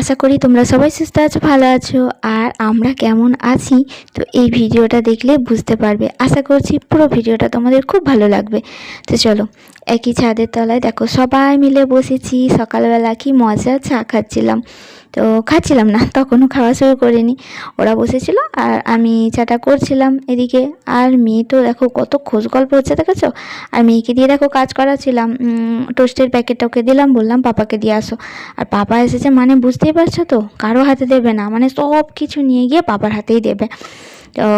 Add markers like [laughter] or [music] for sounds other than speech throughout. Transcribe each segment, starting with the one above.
আশা করি তোমরা সবাই সুস্থ আছো, ভালো আছো, আর আমরা কেমন আছি, তো এই ভিডিওটা দেখলে বুঝতে পারবে। আশা করছি পুরো ভিডিওটা তোমাদের খুব ভালো লাগবে। তো চলো, একই ছাদের তলায় দেখো, সবাই মিলে বসেছি, সকালবেলা কি মজা চা খাচ্ছিলাম। তো খাচ্ছিলাম না, তখনও খাওয়া শুরু করিনি। ওরা বসেছিল আর আমি চাটা করছিলাম এদিকে। আর মেয়ে তো দেখো কত খোঁজ গল্প হচ্ছে দেখেছ? আর মেয়েকে দিয়ে দেখো কাজ করাছিলাম টোস্টের প্যাকেটটা ওকে দিলাম, বললাম, পাপাকে দিয়ে আসো। আর পাপা এসেছে মানে বুঝতেই পারছ তো, কারও হাতে দেবে না। মানে সব কিছু নিয়ে গিয়ে পাপার হাতেই দেবে।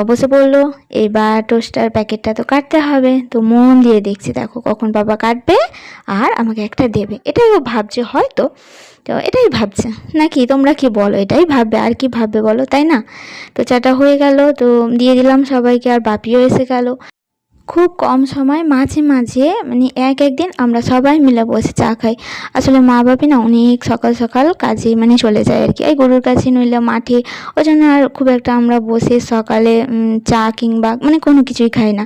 বসে পড়ল। এবার টোস্টার প্যাকেটটা তো কাটতে হবে। তো মন দিয়ে দেখছি, দেখো কখন বাবা কাটবে আর আমাকে একটা দেবে। এটাই ও ভাবছে হয়তো। তো এটাই ভাবছে। নাকি তোমরা কি বলো? এটাই ভাববে। আর কি ভাববে বলো? তাই না? তো চাটা হয়ে গেল। তো দিয়ে দিলাম সবাইকে আর বাপিও এসে গেল। খুব কম সময় মাঝে মাঝে মানে এক একদিন আমরা সবাই মিলে বসে চা খাই। আসলে মা বাপি না অনেক সকাল সকাল কাজে মানে চলে যায় আর কি এই গরুর কাছে নইলে মাঠে, ওই জন্য আর খুব একটা আমরা বসে সকালে চা কিংবা মানে কোনো কিছুই খাই না।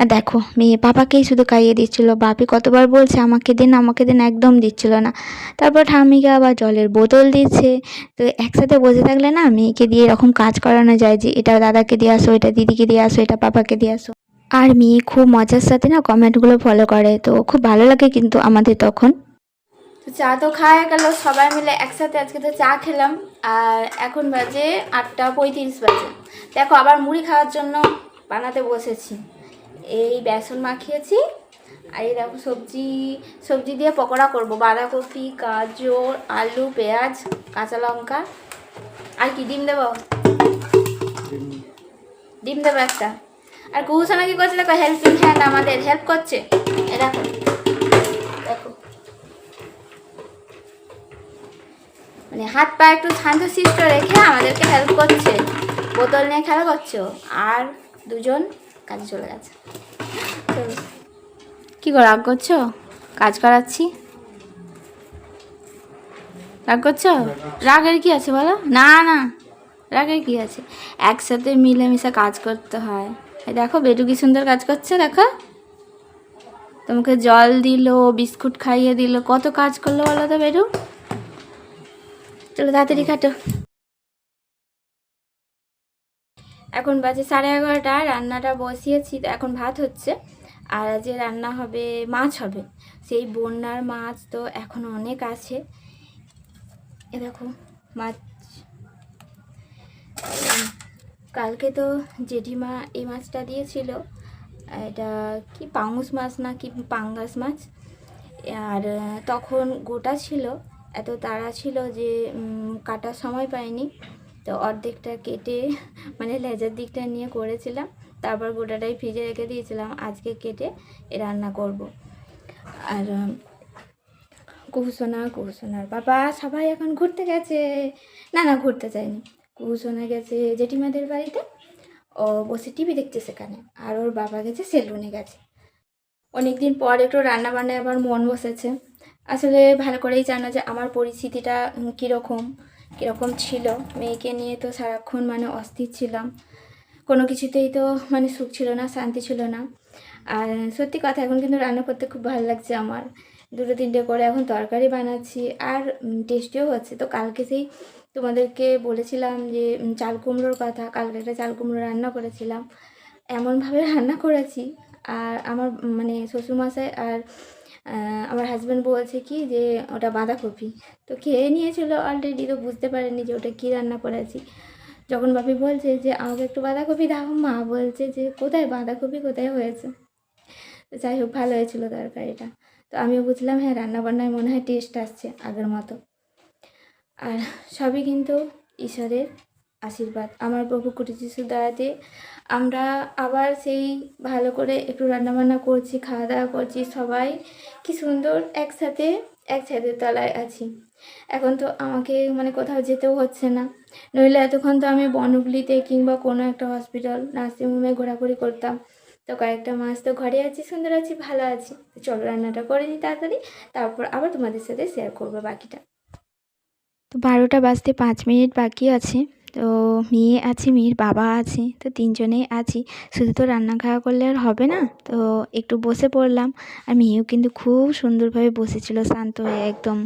আর দেখো, মেয়ে পাপাকেই শুধু খাইয়ে দিচ্ছিল বাপি কতবার বলছে আমাকে দিন আমাকে দিন, একদম দিচ্ছিল না। তারপর ঠাম্মিকে আবার জলের বোতল দিচ্ছে। তো একসাথে বসে থাকলে না মেয়েকে দিয়ে এরকম কাজ করানো যায় যে, এটা দাদাকে দিয়ে আসো, এটা দিদিকে দিয়ে আসো, এটা পাপাকে দিয়ে আসো। আর মেয়ে খুব মজার সাথে না কমেন্টগুলো ফলো করে তো খুব ভালো লাগে কিন্তু আমাদের তখন। তো চা তো খাওয়া গেল সবাই মিলে একসাথে আজকে তো চা খেলাম আর এখন বাজে আটটা পঁয়ত্রিশ বাজে। দেখো আবার মুড়ি খাওয়ার জন্য বানাতে বসেছি। এই বেসন মাখিয়েছি আর এই দেখো সবজি সবজি দিয়ে পকোড়া করব। বাঁধাকপি গাজর আলু পেঁয়াজ কাঁচা লঙ্কা। আর কি ডিম দেবো? ডিম দেবো একটা। আর কুহুসানা কি করছে? দেখো হেল্পিং হ্যান্ড আমাদের। হেল্প করছে। দেখো। দেখো। মানে হাত পা একটু শান্ত শিষ্ট রেখে আমাদেরকে হেল্প করছে। বোতল নিয়ে খেলা করছ আর দুজন কাজে চলে গেছে। কি গো, রাগ করছ? কাজ করাচ্ছি? রাগ করছ? রাগের কি আছে বলো? না না। রাগের কি আছে? একসাথে মিলেমিশে কাজ করতে হয়। দেখো, বেটু কি সুন্দর কাজ করছে, দেখো। তোমাকে জল দিলো, বিস্কুট খাইয়ে দিল, কত কাজ করল বলো তো বেটু? চলো তাড়াতাড়ি খাটো। এখন বাজে সাড়ে এগারোটা, রান্নাটা বসিয়েছি এখন ভাত হচ্ছে। আর যে রান্না হবে, মাছ হবে। সেই বন্যার মাছ তো এখন অনেক আছে। এ দেখো, মাছ। কালকে তো জেঠিমা এই মাছটা দিয়েছিল, এটা কি পাঙুস মাছ না কি পাঙ্গাস মাছ, আর তখন গোটা ছিল, এত তাড়া ছিল যে কাটার সময় পাইনি, তো অর্ধেকটা কেটে মানে লেজার দিকটা নিয়ে করেছিলাম, তারপর গোটাটাই ফ্রিজে রেখে দিয়েছিলাম, আজকে কেটে এ রান্না করব। আর কুহুসোনা, কুহুসোনার বাবা সবাই এখন ঘুরতে গেছে, না না, ঘুরতে যায়নি কুহুসোনা গেছে জেঠিমাদের বাড়িতে। ও বসে টিভি দেখছে সেখানে। আর ওর বাবা গেছে সেলুনে গেছে। অনেকদিন পর একটু রান্না বান্নায় আবার মন বসেছে। আসলে ভালো করেই জানো যে আমার পরিস্থিতিটা কীরকম কীরকম ছিল। মেয়েকে নিয়ে তো সারাক্ষণ মানে অস্থির ছিলাম। কোনো কিছুতেই তো মানে সুখ ছিল না, শান্তি ছিল না। আর সত্যি কথা, এখন কিন্তু রান্না করতে খুব ভালো লাগছে আমার। দুটো তিনটে করে এখন তরকারি বানাচ্ছি আর টেস্টিও হচ্ছে। তো কালকে সেই তোমাদেরকে বলেছিলাম যে চাল কুমড়োর কথা, কালকে একটা চাল কুমড়ো রান্না করেছিলাম। এমনভাবে [laughs] রান্না করেছি। আর আমার মানে শ্বশুরমশাই আর আমার হাজব্যান্ড বলছে কি যে, ওটা বাঁধাকপি। তো খেয়ে নিয়েছিল অলরেডি তো বুঝতে পারেনি যে ওটা কী রান্না করেছি। যখন বাপি বলছে যে, আমাকে একটু বাঁধাকপি দাও। মা বলছে যে, কোথায় বাঁধাকপি? কোথায় হয়েছে? তো যাই হোক, ভালো হয়েছিল তরকারিটা। তো আমিও বুঝলাম হ্যাঁ রান্নাবান্নায় মনে হয় টেস্ট আসছে আগের মতো। আর সবই কিন্তু ঈশ্বরের আশীর্বাদ। আমার প্রভু কুটি যিশুর দয়াতে আমরা আবার সেই ভালো করে একটু রান্নাবান্না করছি খাওয়া দাওয়া করছি, সবাই কি সুন্দর একসাথে এক ছাদের তলায় আছি। এখন তো আমাকে মানে কোথাও যেতেও হচ্ছে না। নইলে এতক্ষণ তো আমি বনগুলিতে কিংবা কোনো একটা হসপিটাল নার্সিংহোমে ঘোরাঘুরি করতাম। তো কয়েকটা মাছ তো ঘরে আছি সুন্দর আছি ভালো আছি। তো চলো রান্নাটা করে নিই তাড়াতাড়ি তারপর আবার তোমাদের সাথে শেয়ার করব বাকিটা। তো বারোটা বাজতে পাঁচ মিনিট বাকি আছে। তো মেয়ে আছে মেয়ের বাবা আছে তো তিনজনেই আছি। শুধু তো রান্না খাওয়া করলে আর হবে না তো একটু বসে পড়লাম। আর মেয়েও কিন্তু খুব সুন্দরভাবে বসেছিল শান্ত হয়ে একদম।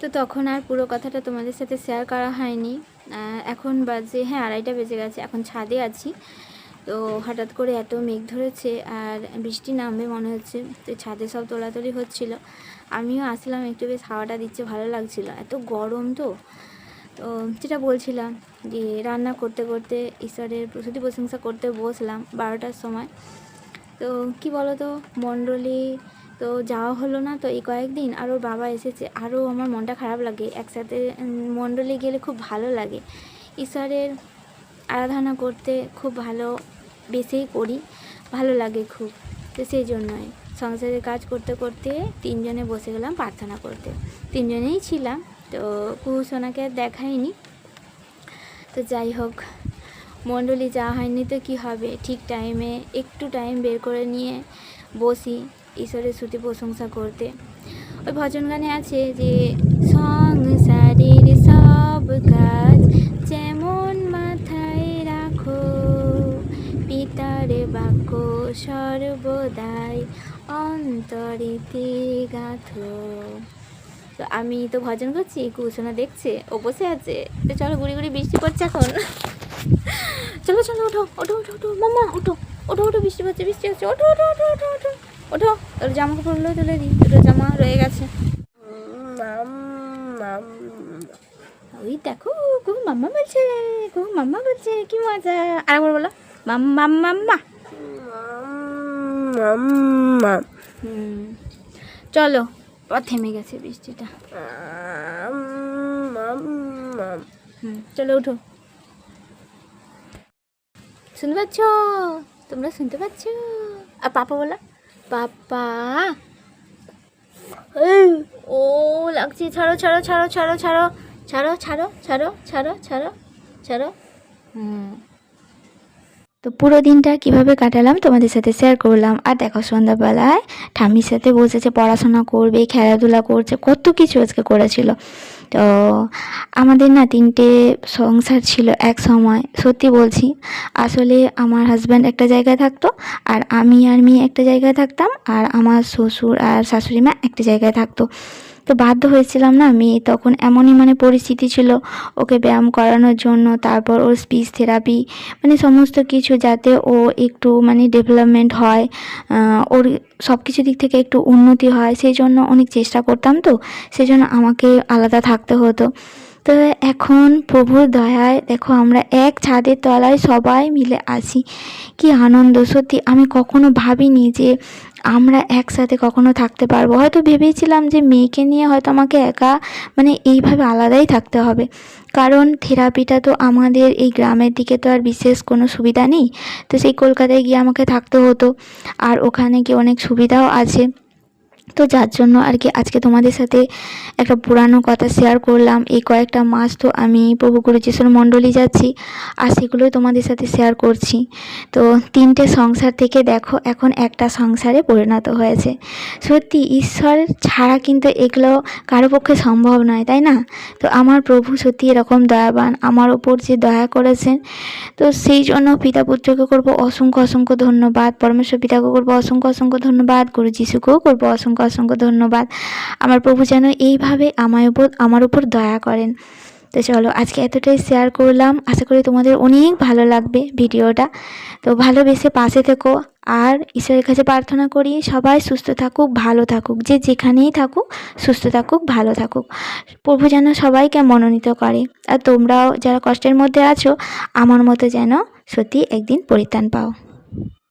তো তখন আর পুরো কথাটা তোমাদের সাথে শেয়ার করা হয়নি। এখন বাজে হ্যাঁ আড়াইটা বেজে গেছে এখন ছাদে আছি। তো হঠাৎ করে এত মেঘ ধরেছে আর বৃষ্টি নামবে মনে হচ্ছে, তো ছাদে সব তোলাতলি হচ্ছিল। আমিও আসলাম, একটু বেশ হাওয়াটা দিচ্ছে, ভালো লাগছিল। এত গরম তো। তো যেটা বলছিলাম যে রান্না করতে করতে ঈশ্বরের প্রসূতি প্রশংসা করতে বসলাম বারোটার সময়। তো কি বলো তো মণ্ডলী তো যাওয়া হলো না তো এই কয়েকদিন, আর ওর বাবা এসেছে। আরও আমার মনটা খারাপ লাগে, একসাথে মণ্ডলী গেলে খুব ভালো লাগে। ঈশ্বরের আরাধনা করতে খুব ভালো, বেশিই করি। ভালো লাগে খুব। তো সেই জন্যই সংসারের কাজ করতে করতে তিনজনে বসে গেলাম প্রার্থনা করতে। তিনজনেই ছিলাম, তো কুহুসোনাকে আর দেখাইনি। তো যাই হোক, মণ্ডলী যাওয়া হয়নি তো কী হবে? ঠিক টাইমে একটু টাইম বের করে নিয়ে বসি ঈশ্বরের শ্রুতি প্রশংসা করতে। ওই ভজন গানে আছে যে সংসারের অন্তরিতে গাথো তো আমি তো ভজন করছি কুসোনা দেখছে ও বসে আছে তো চলো গুড়ি গুড়ি বৃষ্টি পড়ছে এখন চলো চলো ওঠো ওঠো ওঠো ওঠো মাম্মা ওঠো ওঠো ওঠো বৃষ্টি পড়ছে বৃষ্টি হচ্ছে ওঠো ওঠো ওঠো ওঠো ওঠো ওঠো তোর জামা কাপড়গুলো তুলে দিই দুটো জামা রয়ে গেছে ওই দেখো গো মাম্মা বলছে গো মাম্মা বলছে কি মজা আর বলো মাম্মা মাম্মা হুম চলো থেমে গেছে বৃষ্টিটা চলো উঠো শুনতে পাচ্ছ তোমরা শুনতে পাচ্ছ আর পাপা বলো পাপা ও লাগছে ছাড়ো ছাড়ো ছাড়ো ছাড়ো ছাড়ো ছাড়ো ছাড়ো ছাড়ো ছাড়ো ছাড়ো ছাড়ো হুম তো পুরো দিনটা কীভাবে কাটালাম তোমাদের সাথে শেয়ার করলাম। আর দেখো সন্ধ্যাবেলায় ঠাম্মির সাথে বসেছে, পড়াশোনা করবে, খেলাধুলা করছে, কত কিছু আজকে করেছিল। তো আমাদের না তিনটে সংসার ছিল এক সময়, সত্যি বলছি। আসলে আমার হাজব্যান্ড একটা জায়গায় থাকতো আর আমি আর মেয়ে একটা জায়গায় থাকতাম আর আমার শ্বশুর আর শাশুড়ি মা একটা জায়গায় থাকতো। তো বাধ্য হয়েছিলাম না, মেয়ে তখন এমনই মানে পরিস্থিতি ছিল। ওকে ব্যায়াম করানোর জন্য, তারপর ওর স্পিচ থেরাপি মানে সমস্ত কিছু যাতে ও একটু মানে ডেভেলপমেন্ট হয় ওর সব কিছু দিক থেকে একটু উন্নতি হয় সেই জন্য অনেক চেষ্টা করতাম তো সেই জন্য আমাকে আলাদা থাকতে হতো। তো এখন প্রভুর দয়ায় দেখো আমরা এক ছাদের তলায় সবাই মিলে আছি। কি আনন্দ, সত্যি আমি কখনো ভাবিনি যে আমরা একসাথে কখনো থাকতে পারব। হয়তো ভেবেছিলাম যে মেয়েকে নিয়ে হয়তো আমাকে একা মানে এইভাবে আলাদাই থাকতে হবে। কারণ থেরাপিটা তো আমাদের এই গ্রামের দিকে তো আর বিশেষ কোনো সুবিধা নেই। তো সেই কলকাতায় গিয়ে আমাকে থাকতে হতো। আর ওখানে গিয়ে অনেক সুবিধাও আছে। তো যার জন্য আর কি আজকে তোমাদের সাথে একটা পুরানো কথা শেয়ার করলাম। এই কয়েকটা মাস তো আমি প্রভু গুরু যিশুর মণ্ডলী যাচ্ছি আর সেগুলোই তোমাদের সাথে শেয়ার করছি। তো তিনটে সংসার থেকে দেখো, এখন একটা সংসারে পরিণত হয়েছে। সত্যি ঈশ্বর ছাড়া কিন্তু এগুলো কারও পক্ষে সম্ভব নয়, তাই না? তো আমার প্রভু সত্যি এরকম দয়াবান, আমার ওপর যে দয়া করেছেন, তো সেই জন্য পিতা পুত্রকে করব অসংখ্য অসংখ্য ধন্যবাদ, পরমেশ্বর পিতাকে করব অসংখ্য অসংখ্য ধন্যবাদ, গুরু যিশুকেও করব অসংখ্য অসংখ্য ধন্যবাদ। আমার প্রভু যেন এইভাবে আমার উপর আমার উপর দয়া করেন। তো চলো, আজকে এতটাই শেয়ার করলাম। আশা করি তোমাদের অনেক ভালো লাগবে ভিডিওটা। তো ভালোবেসে পাশে থেকো। আর ঈশ্বরের কাছে প্রার্থনা করি, সবাই সুস্থ থাকুক, ভালো থাকুক। যে যেখানেই থাকুক, সুস্থ থাকুক, ভালো থাকুক। প্রভু যেন সবাইকে মনোনীত করে। আর তোমরাও যারা কষ্টের মধ্যে আছো, আমার মতো যেন সত্যি একদিন পরিত্রাণ পাও।